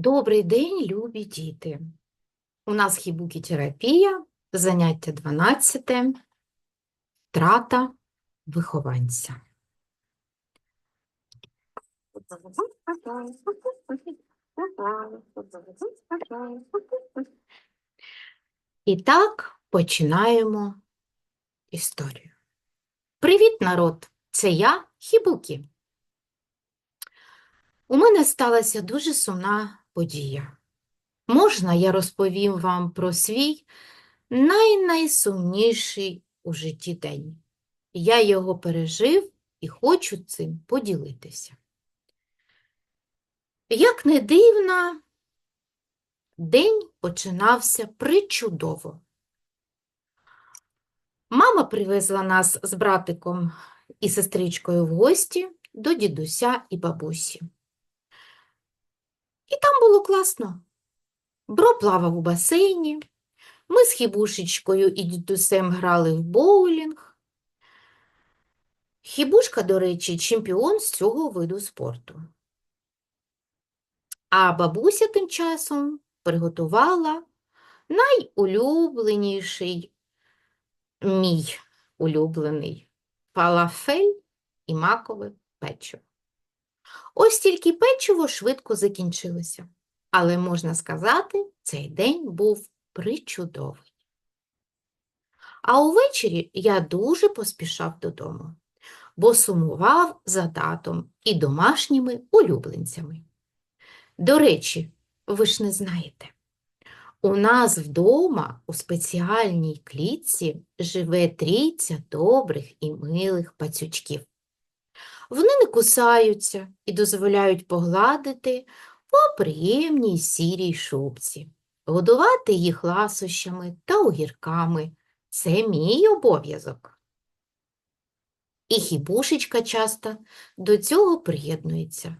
Добрий день, любі діти. У нас хібукі-терапія, заняття 12, втрата вихованця. І так починаємо історію. Привіт, народ! Це я, Хібукі. У мене сталася дуже сумна подія. Можна я розповім вам про свій най-найсумніший у житті день. Я його пережив і хочу цим поділитися. Як не дивно, день починався причудово. Мама привезла нас з братиком і сестричкою в гості до дідуся і бабусі. І там було класно. Бро плавав у басейні, ми з Хібушечкою і дідусем грали в боулінг. Хібушка, до речі, чемпіон з цього виду спорту. А бабуся тим часом приготувала найулюбленіший мій улюблений фалафель і макове печиво. Ось тільки печиво швидко закінчилося, але можна сказати, цей день був причудовий. А увечері я дуже поспішав додому, бо сумував за татом і домашніми улюбленцями. До речі, ви ж не знаєте, у нас вдома у спеціальній клітці живе трійця добрих і милих пацючків. Вони не кусаються і дозволяють погладити по приємній сірій шубці. Годувати їх ласощами та огірками – це мій обов'язок. І хібушечка часто до цього приєднується.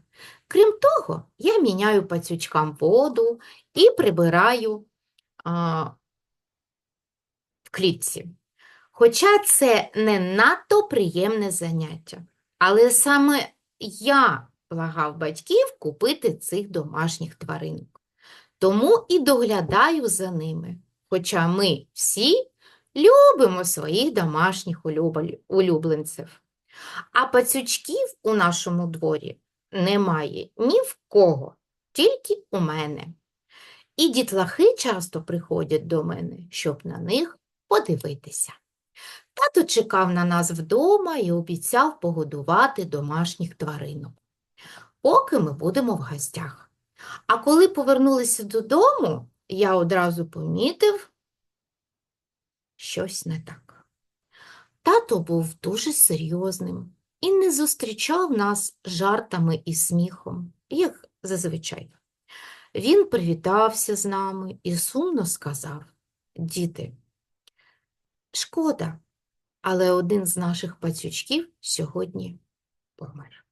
Крім того, я міняю пацючкам воду і прибираю а, в клітці. Хоча це не надто приємне заняття. Але саме я благав батьків купити цих домашніх тваринок. Тому і доглядаю за ними. Хоча ми всі любимо своїх домашніх улюбленців. А пацючків у нашому дворі немає ні в кого, тільки у мене. І дітлахи часто приходять до мене, щоб на них подивитися. Тато чекав на нас вдома і обіцяв погодувати домашніх тваринок, поки ми будемо в гостях. А коли повернулися додому, я одразу помітив щось не так. Тато був дуже серйозним і не зустрічав нас жартами і сміхом, як зазвичай. Він привітався з нами і сумно сказав: Діти, шкода, але один з наших пацючків сьогодні помер.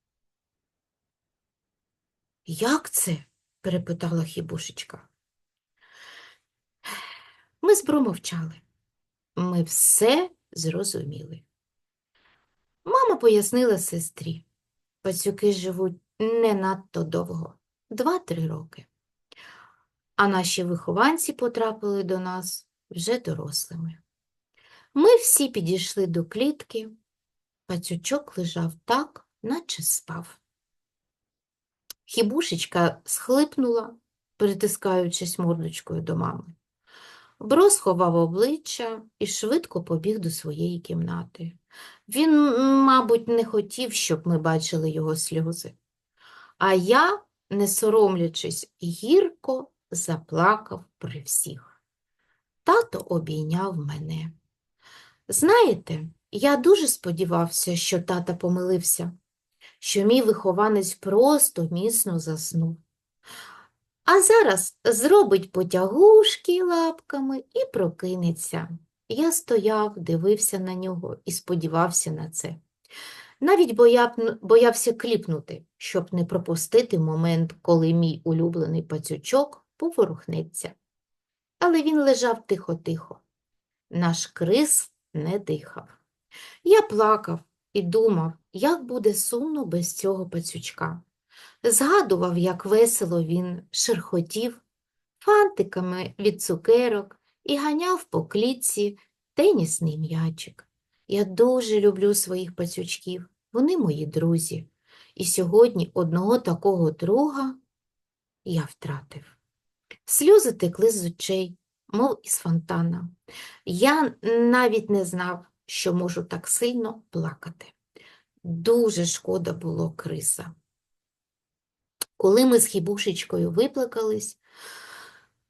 Як це? перепитала хібушечка. Ми з Бро мовчали. Ми все зрозуміли. Мама пояснила сестрі. Пацюки живуть не надто довго, два-три роки. А наші вихованці потрапили до нас вже дорослими. Ми всі підійшли до клітки. Пацючок лежав так, наче спав. Хібушечка схлипнула, притискаючись мордочкою до мами. Бро сховав обличчя і швидко побіг до своєї кімнати. Він, мабуть, не хотів, щоб ми бачили його сльози. А я, не соромлячись, гірко заплакав при всіх. Тато обійняв мене. Знаєте, я дуже сподівався, що тата помилився, що мій вихованець просто міцно заснув. А зараз зробить потягушки лапками і прокинеться. Я стояв, дивився на нього і сподівався на це. Навіть бояв- боявся кліпнути, щоб не пропустити момент, коли мій улюблений пацючок поворухнеться. Але він лежав тихо-тихо. Наш крис не дихав. Я плакав і думав, як буде сумно без цього пацючка. Згадував, як весело він шерхотів фантиками від цукерок і ганяв по клітці тенісний м'ячик. Я дуже люблю своїх пацючків, вони мої друзі. І сьогодні одного такого друга я втратив. Сльози текли з очей, мов із фонтана. Я навіть не знав, що можу так сильно плакати. Дуже шкода було криса. Коли ми з хібушечкою виплакались,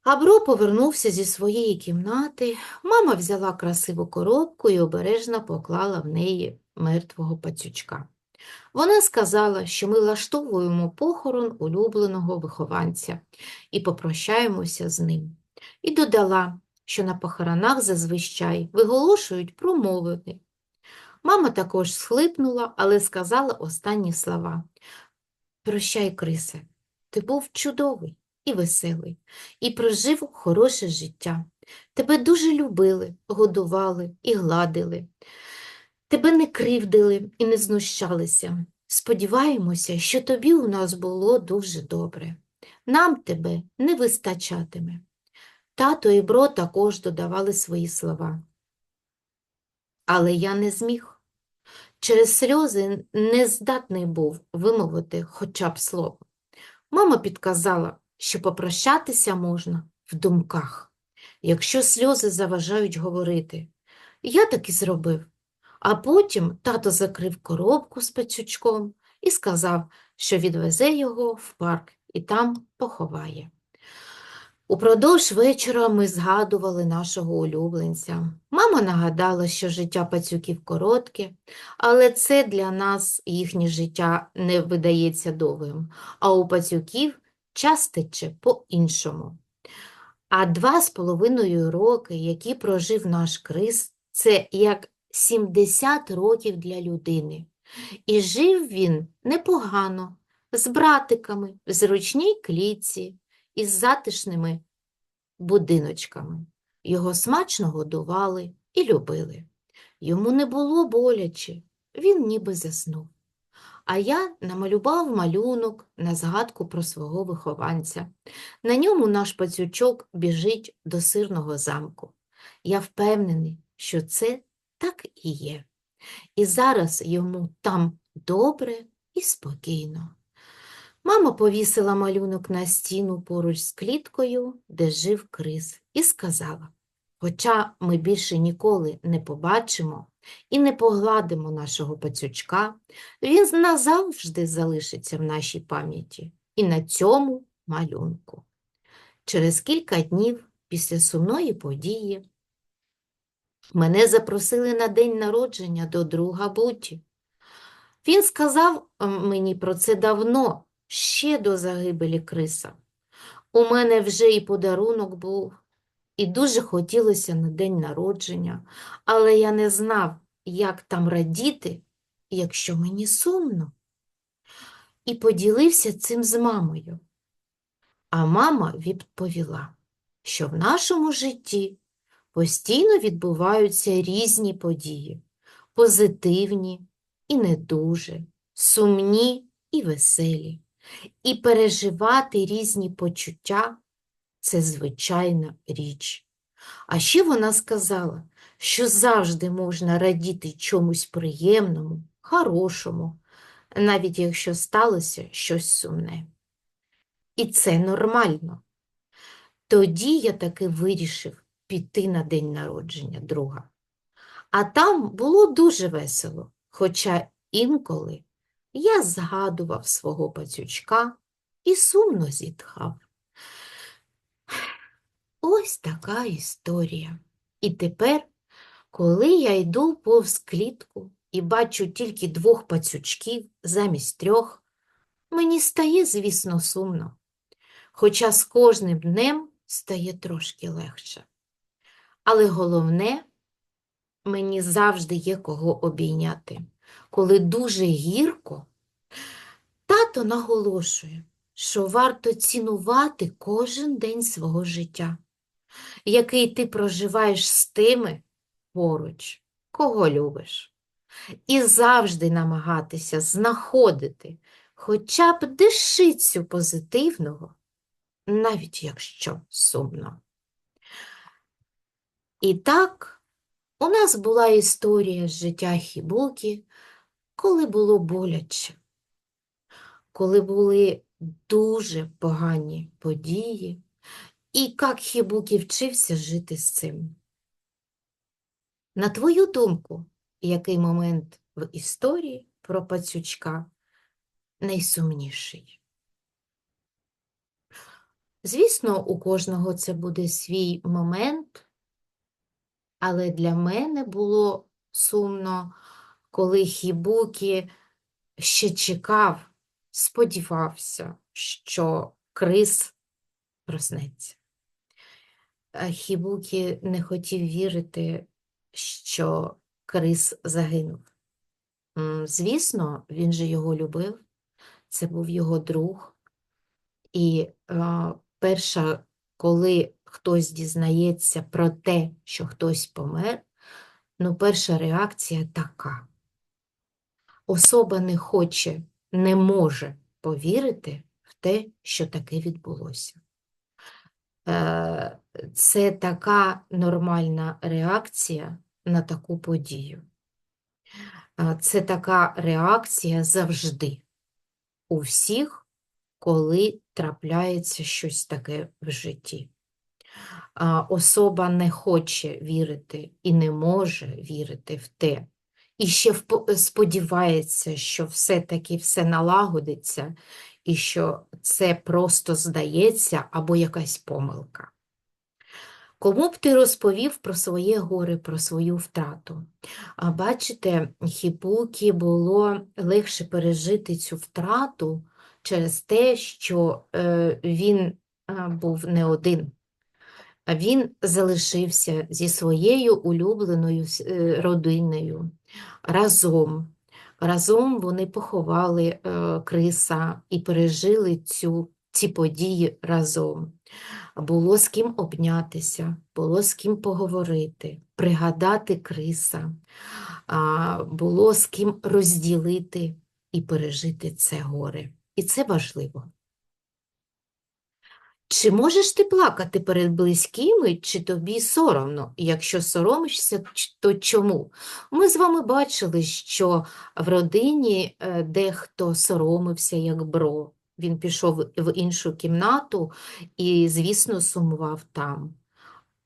Абро повернувся зі своєї кімнати, мама взяла красиву коробку і обережно поклала в неї мертвого пацючка. Вона сказала, що ми влаштовуємо похорон улюбленого вихованця і попрощаємося з ним. І додала, що на похоронах зазвичай виголошують промовини. Мама також схлипнула, але сказала останні слова. Прощай, Крисе, ти був чудовий і веселий, і прожив хороше життя. Тебе дуже любили, годували і гладили. Тебе не кривдили і не знущалися. Сподіваємося, що тобі у нас було дуже добре. Нам тебе не вистачатиме. Тато і бро також додавали свої слова. Але я не зміг. Через сльози не здатний був вимовити хоча б слово. Мама підказала, що попрощатися можна в думках, якщо сльози заважають говорити. Я так і зробив. А потім тато закрив коробку з пацючком і сказав, що відвезе його в парк і там поховає. Упродовж вечора ми згадували нашого улюбленця. Мама нагадала, що життя пацюків коротке, але це для нас їхнє життя не видається довгим, а у пацюків час тече по-іншому. А два з половиною роки, які прожив наш Крис, це як 70 років для людини. І жив він непогано, з братиками, в зручній клітці, із затишними будиночками. Його смачно годували і любили. Йому не було боляче, він ніби заснув. А я намалював малюнок на згадку про свого вихованця. На ньому наш пацючок біжить до сирного замку. Я впевнений, що це так і є. І зараз йому там добре і спокійно. Мама повісила малюнок на стіну поруч з кліткою, де жив Крис, і сказала, хоча ми більше ніколи не побачимо і не погладимо нашого пацючка, він назавжди залишиться в нашій пам'яті і на цьому малюнку. Через кілька днів після сумної події мене запросили на день народження до друга Буті. Він сказав мені про це давно, ще до загибелі Криса. У мене вже і подарунок був, і дуже хотілося на день народження, але я не знав, як там радіти, якщо мені сумно. І поділився цим з мамою. А мама відповіла, що в нашому житті постійно відбуваються різні події, позитивні і не дуже, сумні і веселі. І переживати різні почуття це звичайна річ. А ще вона сказала, що завжди можна радіти чомусь приємному, хорошому, навіть якщо сталося щось сумне. І це нормально. Тоді я таки вирішив піти на день народження друга. А там було дуже весело, хоча інколи я згадував свого пацючка і сумно зітхав. Ось така історія. І тепер, коли я йду повз клітку і бачу тільки двох пацючків замість трьох, мені стає, звісно, сумно, хоча з кожним днем стає трошки легше. Але головне, мені завжди є кого обійняти. Коли дуже гірко, тато наголошує, що варто цінувати кожен день свого життя, який ти проживаєш з тими поруч, кого любиш, і завжди намагатися знаходити хоча б дещицю позитивного, навіть якщо сумно. І так, у нас була історія з життя Хібуки, коли було боляче, коли були дуже погані події, і як Хібукі вчився жити з цим. На твою думку, який момент в історії про пацючка найсумніший? Звісно, у кожного це буде свій момент, але для мене було сумно, коли Хібукі ще чекав, сподівався, що Крис проснеться. Хібукі не хотів вірити, що Крис загинув. Звісно, він же його любив, це був його друг. І а, перша, коли хтось дізнається про те, що хтось помер, ну, перша реакція така. Особа не хоче, не може повірити в те, що таке відбулося. Е, Це така нормальна реакція на таку подію. Е, Це така реакція завжди у всіх, коли трапляється щось таке в житті. Особа не хоче вірити і не може вірити в те, і ще сподівається, що все-таки все налагодиться, і що це просто здається або якась помилка. Кому б ти розповів про своє горе, про свою втрату? А бачите, Хібукі було легше пережити цю втрату через те, що е, він був не один. Він залишився зі своєю улюбленою е, родиною разом. Разом вони поховали е, Криса і пережили цю, ці події разом. Було з ким обнятися, було з ким поговорити, пригадати Криса, було з ким розділити і пережити це горе. І це важливо. Чи можеш ти плакати перед близькими, чи тобі соромно? Якщо соромишся, то чому? Ми з вами бачили, що в родині е, дехто соромився, як бро. Він пішов в іншу кімнату і, звісно, сумував там.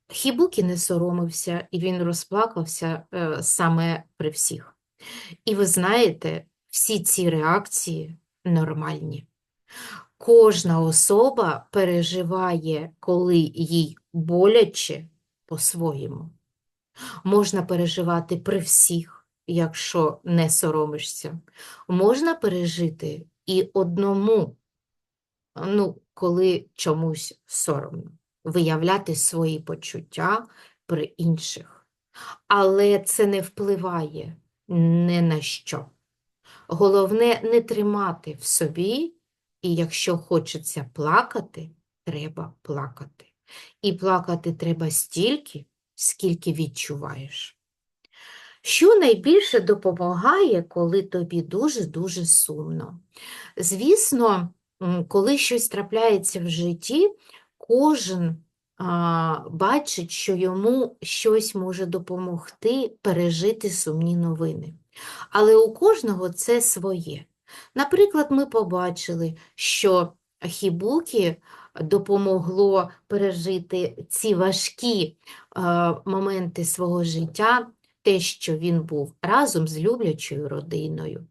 Хібукі не соромився, і він розплакався е, саме при всіх. І ви знаєте, всі ці реакції нормальні. Кожна особа переживає, коли їй боляче по-своєму. Можна переживати при всіх, якщо не соромишся. Можна пережити і одному, ну, коли чомусь соромно, виявляти свої почуття при інших. Але це не впливає ні на що. Головне не тримати в собі, і якщо хочеться плакати, треба плакати. І плакати треба стільки, скільки відчуваєш. Що найбільше допомагає, коли тобі дуже-дуже сумно? Звісно, коли щось трапляється в житті, кожен а, бачить, що йому щось може допомогти пережити сумні новини. Але у кожного це своє. Наприклад, ми побачили, що Хібукі допомогло пережити ці важкі е, моменти свого життя, те, що він був разом з люблячою родиною,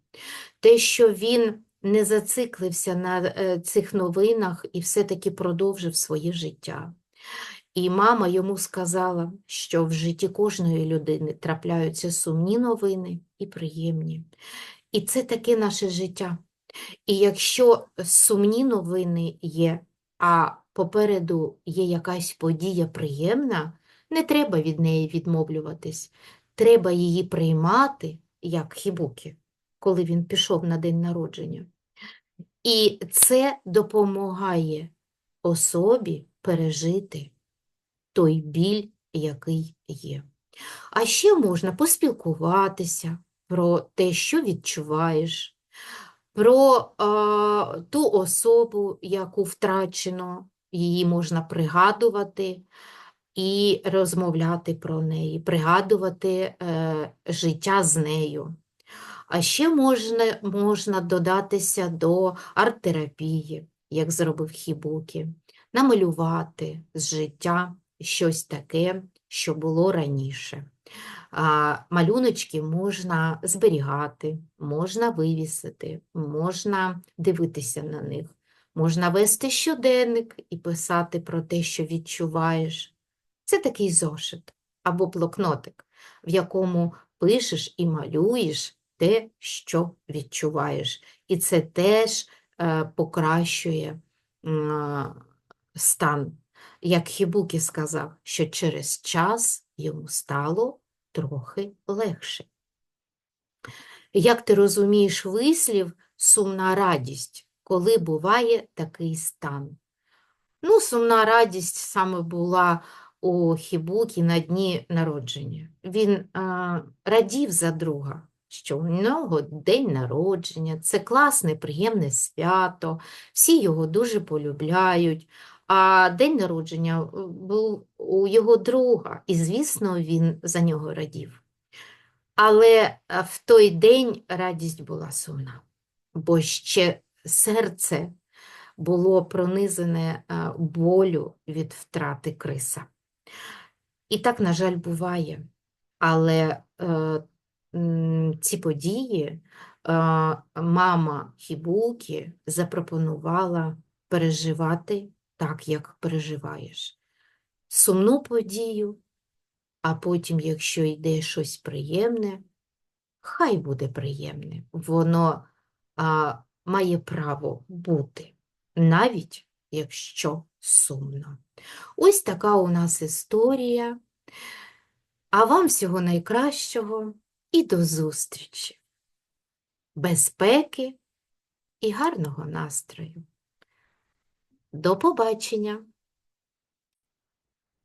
те, що він не зациклився на е, цих новинах і все-таки продовжив своє життя. І мама йому сказала, що в житті кожної людини трапляються сумні новини і приємні. І це таке наше життя. І якщо сумні новини є, а попереду є якась подія приємна, не треба від неї відмовлюватись. Треба її приймати, як Хібукі, коли він пішов на день народження. І це допомагає особі пережити той біль, який є. А ще можна поспілкуватися про те, що відчуваєш, про е, ту особу, яку втрачено, її можна пригадувати і розмовляти про неї, пригадувати е, життя з нею. А ще можна, можна додатися до арт-терапії, як зробив Хібукі, намалювати з життя щось таке, що було раніше. Малюночки можна зберігати, можна вивісити, можна дивитися на них, можна вести щоденник і писати про те, що відчуваєш. Це такий зошит або блокнотик, в якому пишеш і малюєш те, що відчуваєш. І це теж е, покращує стан. Як Хібукі сказав, що через час йому стало трохи легше. Як ти розумієш вислів сумна радість, коли буває такий стан? Ну, сумна радість саме була у Хібукі на дні народження. Він а, радів за друга, що у нього день народження, це класне, приємне свято, всі його дуже полюбляють. А день народження е, був у його друга, і, звісно, він за нього радів. Але е, в той день радість була сумна, бо ще серце було пронизане е, болю від втрати криса. І так, на жаль, буває. Але е, ці події е, мама Хібукі запропонувала переживати так, як переживаєш. Сумну подію, а потім, якщо йде щось приємне, хай буде приємне. Воно а, має право бути, навіть якщо сумно. Ось така у нас історія. А вам всього найкращого і до зустрічі, безпеки і гарного настрою. До побачення!